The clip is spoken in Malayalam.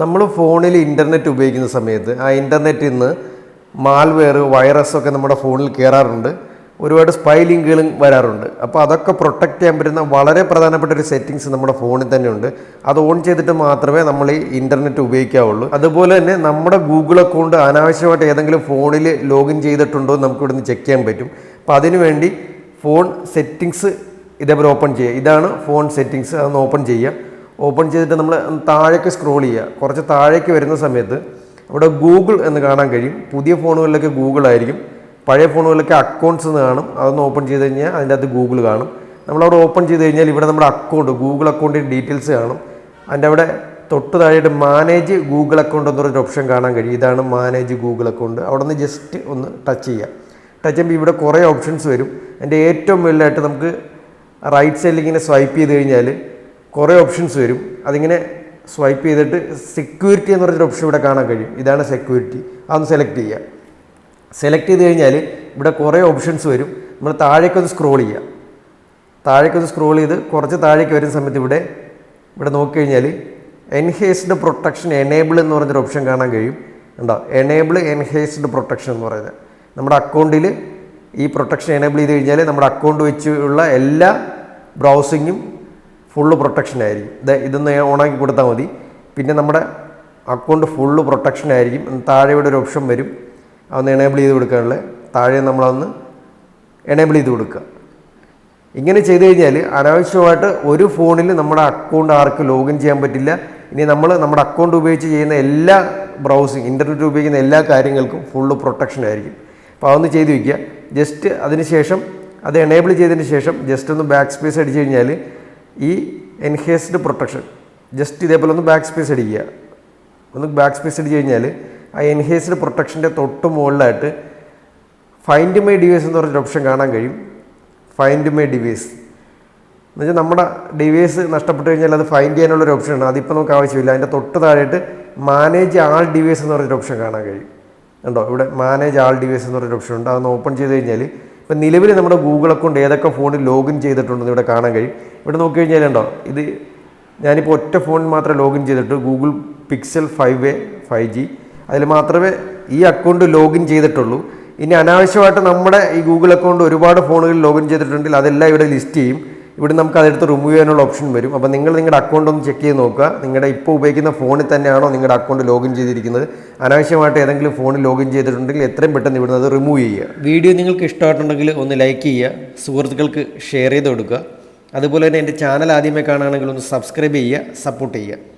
നമ്മൾ ഫോണിൽ ഇന്റർനെറ്റ് ഉപയോഗിക്കുന്ന സമയത്ത് ആ ഇന്റർനെറ്റിൽ നിന്ന് മാൽവെയർ വൈറസ് ഒക്കെ നമ്മുടെ ഫോണിൽ കയറാറുണ്ട് ഒരുപാട് സ്പൈ ലിങ്കുകളും വരാറുണ്ട്. അപ്പോൾ അതൊക്കെ പ്രൊട്ടക്റ്റ് ചെയ്യാൻ പറ്റുന്ന വളരെ പ്രധാനപ്പെട്ട ഒരു സെറ്റിങ്സ് നമ്മുടെ ഫോണിൽ തന്നെ ഉണ്ട് അത് ഓൺ ചെയ്തിട്ട് മാത്രമേ നമ്മൾ ഈ ഇന്റർനെറ്റ് ഉപയോഗിക്കാവുള്ളൂ. അതുപോലെ തന്നെ നമ്മുടെ ഗൂഗിൾ അക്കൗണ്ട് അനാവശ്യമായിട്ട് ഏതെങ്കിലും ഫോണിൽ ലോഗിൻ ചെയ്തിട്ടുണ്ടോ എന്ന് നമുക്ക് ഇവിടുന്ന് ചെക്ക് ചെയ്യാൻ പറ്റും. അപ്പോൾ അതിനുവേണ്ടി ഫോൺ സെറ്റിങ്സ് ഇതേപോലെ ഓപ്പൺ ചെയ്യുക. ഇതാണ് ഫോൺ സെറ്റിങ്സ് അതൊന്ന് ഓപ്പൺ ചെയ്യുക. ഓപ്പൺ ചെയ്തിട്ട് നമ്മൾ താഴേക്ക് സ്ക്രോൾ ചെയ്യുക. കുറച്ച് താഴേക്ക് വരുന്ന സമയത്ത് അവിടെ ഗൂഗിൾ എന്ന് കാണാൻ കഴിയും. പുതിയ ഫോണുകളിലൊക്കെ ഗൂഗിൾ ആയിരിക്കും. പഴയ ഫോണുകളിലൊക്കെ അക്കൗണ്ട്സ് എന്ന് കാണും. അതൊന്ന് ഓപ്പൺ ചെയ്ത് കഴിഞ്ഞാൽ അതിന്റെ അകത്ത് ഗൂഗിൾ കാണും. നമ്മളവിടെ ഓപ്പൺ ചെയ്ത് കഴിഞ്ഞാൽ ഇവിടെ നമ്മുടെ അക്കൗണ്ട് ഗൂഗിൾ അക്കൗണ്ടിന്റെ ഡീറ്റെയിൽസ് കാണും. അതിന്റെ അവിടെ തൊട്ട് താഴെയായിട്ട് മാനേജ് ഗൂഗിൾ അക്കൗണ്ട് എന്ന് എന്നൊരു ഓപ്ഷൻ കാണാൻ കഴിയും. ഇതാണ് മാനേജ് ഗൂഗിൾ അക്കൗണ്ട് അവിടെ നിന്ന് ജസ്റ്റ് ഒന്ന് ടച്ച് ചെയ്യുക. ടച്ച് ചെയ്യുമ്പോൾ ഇവിടെ കുറേ ഓപ്ഷൻസ് വരും. അതിന്റെ ഏറ്റവും വലുതായിട്ട് നമുക്ക് റൈറ്റ് സൈഡിൽ ഇങ്ങനെ സ്വൈപ്പ് ചെയ്ത് കഴിഞ്ഞാൽ കുറേ ഓപ്ഷൻസ് വരും. അതിങ്ങനെ സ്വൈപ്പ് ചെയ്തിട്ട് സെക്യൂരിറ്റി എന്ന് പറഞ്ഞൊരു ഓപ്ഷൻ ഇവിടെ കാണാൻ കഴിയും. ഇതാണ് സെക്യൂരിറ്റി അതൊന്ന് സെലക്ട് ചെയ്യുക. സെലക്ട് ചെയ്ത് കഴിഞ്ഞാൽ ഇവിടെ കുറേ ഓപ്ഷൻസ് വരും. നമ്മൾ താഴേക്കൊന്ന് സ്ക്രോൾ ചെയ്യുക. താഴേക്കൊന്ന് സ്ക്രോൾ ചെയ്ത് കുറച്ച് താഴേക്ക് വരുന്ന സമയത്ത് ഇവിടെ ഇവിടെ നോക്കിക്കഴിഞ്ഞാൽ എൻഹേസ്ഡ് പ്രൊട്ടക്ഷൻ എനേബിൾ എന്ന് പറഞ്ഞൊരു ഓപ്ഷൻ കാണാൻ കഴിയും. ഉണ്ടോ എനേബിൾ എൻഹേസ്ഡ് പ്രൊട്ടക്ഷൻ എന്ന് പറയുന്നത്. നമ്മുടെ അക്കൗണ്ടിൽ ഈ പ്രൊട്ടക്ഷൻ എനേബിൾ ചെയ്ത് കഴിഞ്ഞാൽ നമ്മുടെ അക്കൗണ്ട് വെച്ചുള്ള എല്ലാ ബ്രൗസിങ്ങും ഫുള്ള് പ്രൊട്ടക്ഷൻ ആയിരിക്കും. ഇത് ഇതൊന്ന് ഓണാക്കി കൊടുത്താൽ മതി. പിന്നെ നമ്മുടെ അക്കൗണ്ട് ഫുള്ള് പ്രൊട്ടക്ഷൻ ആയിരിക്കും. താഴെ ഇവിടെ ഒരു ഓപ്ഷൻ വരും. അതൊന്ന് എനേബിൾ ചെയ്ത് കൊടുക്കാനുള്ള താഴെ നമ്മളതൊന്ന് എനേബിൾ ചെയ്ത് കൊടുക്കുക. ഇങ്ങനെ ചെയ്ത് കഴിഞ്ഞാൽ അനാവശ്യമായിട്ട് ഒരു ഫോണിൽ നമ്മുടെ അക്കൗണ്ട് ആർക്ക് ലോഗിൻ ചെയ്യാൻ പറ്റില്ല. ഇനി നമ്മൾ നമ്മുടെ അക്കൗണ്ട് ഉപയോഗിച്ച് ചെയ്യുന്ന എല്ലാ ബ്രൗസിങ് ഇന്റർനെറ്റ് ഉപയോഗിക്കുന്ന എല്ലാ കാര്യങ്ങൾക്കും ഫുള്ള് പ്രൊട്ടക്ഷൻ ആയിരിക്കും. അപ്പോൾ അതൊന്ന് ചെയ്ത് വയ്ക്കുക ജസ്റ്റ് അതിന് ശേഷം അത് എനേബിൾ ചെയ്തതിന് ശേഷം ജസ്റ്റ് ഒന്ന് ബാക്ക് സ്പേസ് അടിച്ചു കഴിഞ്ഞാൽ ഈ എൻഹേസ്ഡ് പ്രൊട്ടക്ഷൻ ജസ്റ്റ് ഇതേപോലെ ഒന്ന് ബാക്ക് സ്പേസ് അടിക്കുക ഒന്ന് ബാക്ക് സ്പേസ് അടിച്ച് കഴിഞ്ഞാൽ ആ എൻഹേസ്ഡ് പ്രൊട്ടക്ഷന്റെ തൊട്ട് മുകളിലായിട്ട് ഫൈൻഡ് മൈ ഡിവൈസ് എന്ന് പറഞ്ഞൊരു ഓപ്ഷൻ കാണാൻ കഴിയും. ഫൈൻഡ് മൈ ഡിവൈസ് എന്ന് വെച്ചാൽ നമ്മുടെ ഡിവൈസ് നഷ്ടപ്പെട്ട് കഴിഞ്ഞാൽ അത് ഫൈൻഡ് ചെയ്യാനുള്ളൊരു ഓപ്ഷനാണ് അതിപ്പോൾ നമുക്ക് ആവശ്യമില്ല. അതിന്റെ തൊട്ട് താഴെയായിട്ട് മാനേജ് ആൾ ഡിവൈസ് എന്ന് പറഞ്ഞൊരു ഓപ്ഷൻ കാണാൻ കഴിയും. ഉണ്ടോ ഇവിടെ മാനേജ് ആൾ ഡിവൈസ് എന്ന് പറഞ്ഞൊരു ഓപ്ഷൻ ഉണ്ട്. അതൊന്ന് ഓപ്പൺ ചെയ്ത് കഴിഞ്ഞാൽ ഇപ്പം നിലവിൽ നമ്മുടെ ഗൂഗിൾ അക്കൗണ്ട് ഏതൊക്കെ ഫോണിൽ ലോഗിൻ ചെയ്തിട്ടുണ്ടെന്ന് ഇവിടെ കാണാൻ കഴിയും. ഇവിടെ നോക്കി കഴിഞ്ഞാലുണ്ടോ ഇത് ഞാനിപ്പോൾ ഒറ്റ ഫോണിൽ മാത്രമേ ലോഗിൻ ചെയ്തിട്ട് Google Pixel five A five G അതിൽ മാത്രമേ ഈ അക്കൗണ്ട് ലോഗിൻ ചെയ്തിട്ടുള്ളൂ. ഇനി അനാവശ്യമായിട്ട് നമ്മുടെ ഈ ഗൂഗിൾ അക്കൗണ്ട് ഒരുപാട് ഫോണുകളിൽ ലോഗിൻ ചെയ്തിട്ടുണ്ടെങ്കിൽ അതെല്ലാം ഇവിടെ ലിസ്റ്റ് ചെയ്യും. ഇവിടെ നമുക്ക് അതെടുത്ത് റിമൂവ് ചെയ്യാനുള്ള ഓപ്ഷൻ വരും. അപ്പോൾ നിങ്ങൾ നിങ്ങളുടെ അക്കൗണ്ട് ഒന്ന് ചെക്ക് ചെയ്ത് നോക്കുക. നിങ്ങളുടെ ഇപ്പോൾ ഉപയോഗിക്കുന്ന ഫോണിൽ തന്നെയാണോ നിങ്ങളുടെ അക്കൗണ്ട് ലോഗിൻ ചെയ്തിരിക്കുന്നത്? അനാവശ്യമായിട്ട് ഏതെങ്കിലും ഫോണിൽ ലോഗിൻ ചെയ്തിട്ടുണ്ടെങ്കിൽ എത്രയും പെട്ടെന്ന് ഇവിടുന്ന് അത് റിമൂവ് ചെയ്യുക. വീഡിയോ നിങ്ങൾക്ക് ഇഷ്ടമായിട്ടുണ്ടെങ്കിൽ ഒന്ന് ലൈക്ക് ചെയ്യുക സുഹൃത്തുക്കൾക്ക് ഷെയർ ചെയ്ത് കൊടുക്കുക. അതുപോലെ തന്നെ എന്റെ ചാനൽ ആദ്യമേ കാണുകയാണെങ്കിൽ ഒന്ന് സബ്സ്ക്രൈബ് ചെയ്യുക സപ്പോർട്ട് ചെയ്യുക.